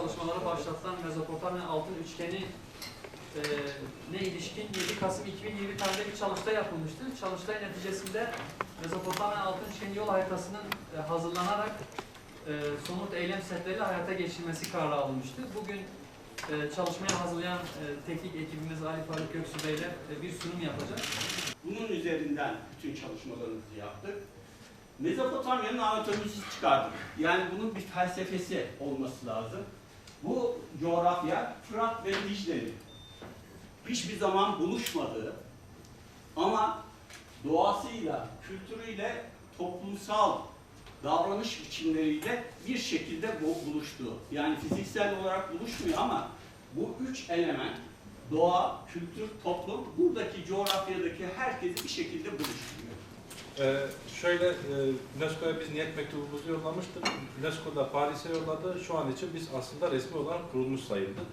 çalışmaları başlatılan Mezopotamya altın üçgeni e, ne ilişkin 7 Kasım 2020 tarihinde bir çalıştay yapılmıştı. Çalıştay neticesinde Mezopotamya altın üçgeni yol haritasının e, hazırlanarak e, somut eylem setleri hayata geçirilmesi kararı alınmıştı. Bugün e, çalışmaya hazırlayan e, teknik ekibimiz Ali Faruk Göksu Bey ile e, bir sunum yapacak. Bunun üzerinden bütün çalışmalarımızı yaptık. Mezopotamya'nın anatomisi çıkardık. Yani bunun bir felsefesi olması lazım. Bu coğrafya Fırat ve Dicle'nin hiçbir zaman buluşmadığı ama doğasıyla, kültürüyle, toplumsal davranış biçimleriyle bir şekilde bu- buluştuğu. Yani fiziksel olarak buluşmuyor ama bu üç element doğa, kültür, toplum buradaki coğrafyadaki herkesi bir şekilde buluşturuyor. Ee, şöyle e, UNESCO'ya biz niyet mektubumuzu yollamıştık. UNESCO da Paris'e yolladı. Şu an için biz aslında resmi olarak kurulmuş sayıldık.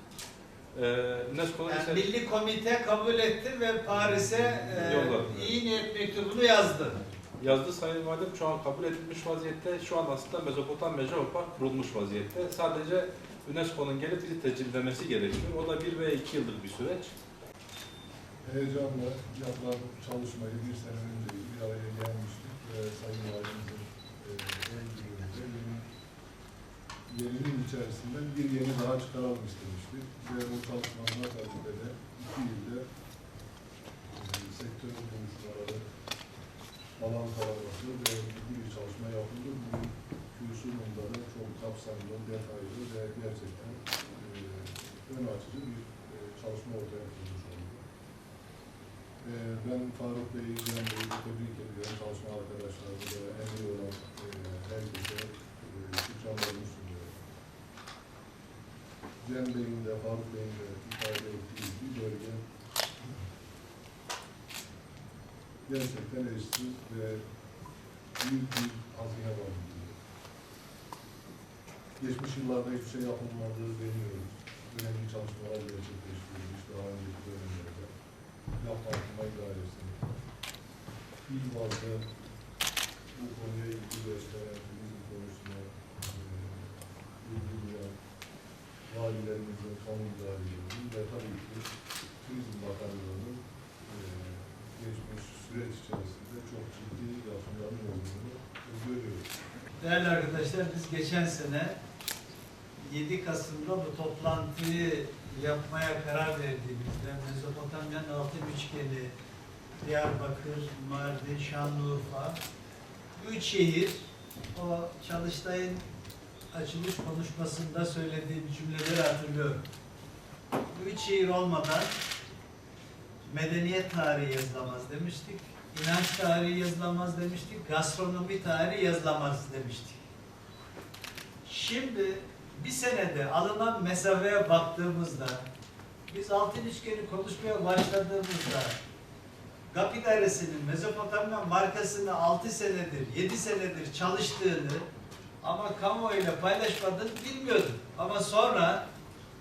Ee, UNESCO'nun Yani ise Milli Komite kabul etti ve Paris'e Yolladı. e, iyi niyet mektubunu yazdı. yazdı Sayın Valim şu an kabul edilmiş vaziyette. Şu an aslında Mezopotamya Jeopark kurulmuş vaziyette. Sadece UNESCO'nun gelip bizi tecrübelemesi gerekiyor. O da bir veya iki yıllık bir süreç. Heyecanla yapılan çalışmayı bir sene önce bir araya gelmiştik ve Sayın Valimizin e, öncülüğünde yeni, yerinin içerisinden bir yeni daha çıkaralım istemiştik. Ve bu çalışmanın akabinde de iki yılda e, sektörün buluşmaları, alan taraması ve ciddi bir çalışma yapıldı. Bugün Kürsün'ünde de çok kapsamlı, detaylı ve gerçekten e, ön açıcı bir e, çalışma ortaya konmuş oldu. Ee, Ben Faruk Bey'i, Cihan Bey'i tebrik ediyorum. Çalışma arkadaşlarımı da emri olan e, herkese e, şükranlarımı sunuyorum. Cihan Bey'in de Faruk Bey'in de ifade ettiği gibi bölge gerçekten eşsiz ve büyük bir hazine barındırıyor. Geçmiş yıllarda hiçbir şey yapılmadığı deniyoruz. Önemli çalışmalar gerçekleştirilmiş il bazda bu konuya ilgi gösteren, turizm konusuna ilgi duyan valilerimizin, kamu idarelerinin ve tabii ki Turizm Bakanlığı'nın geçmiş süreç içerisinde çok ciddi yatırımların olduğunu görüyoruz. Değerli arkadaşlar biz geçen sene 7 Kasım'da bu toplantıyı yapmaya karar verdiğimizde Mezopotamya'nın altın üçgeni, Diyarbakır, Mardin, Şanlıurfa, üç şehir o Çalıştay'ın açılış konuşmasında söylediğim cümleleri hatırlıyorum. Bu üç şehir olmadan medeniyet tarihi yazılamaz demiştik, inanç tarihi yazılamaz demiştik, gastronomi tarihi yazılamaz demiştik. Şimdi bir senede alınan mesafeye baktığımızda biz altın üçgeni konuşmaya başladığımızda GAP idaresinin Mezopotamya markasını 6 senedir, 7 senedir çalıştığını ama kamuoyuyla paylaşmadığını bilmiyorduk. Ama sonra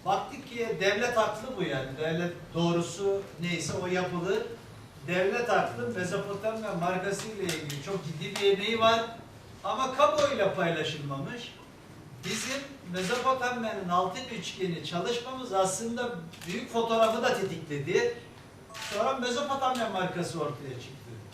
baktık ki devlet haklı bu yani. Devlet doğrusu neyse o yapılır. Devlet haklı Mezopotamya markası ile ilgili çok ciddi bir emeği var. Ama kamuoyuyla paylaşılmamış. Bizim Mezopotamya'nın altın üçgeni çalışmamız aslında büyük fotoğrafı da tetikledi. Sonra Mezopotamya markası ortaya çıktı.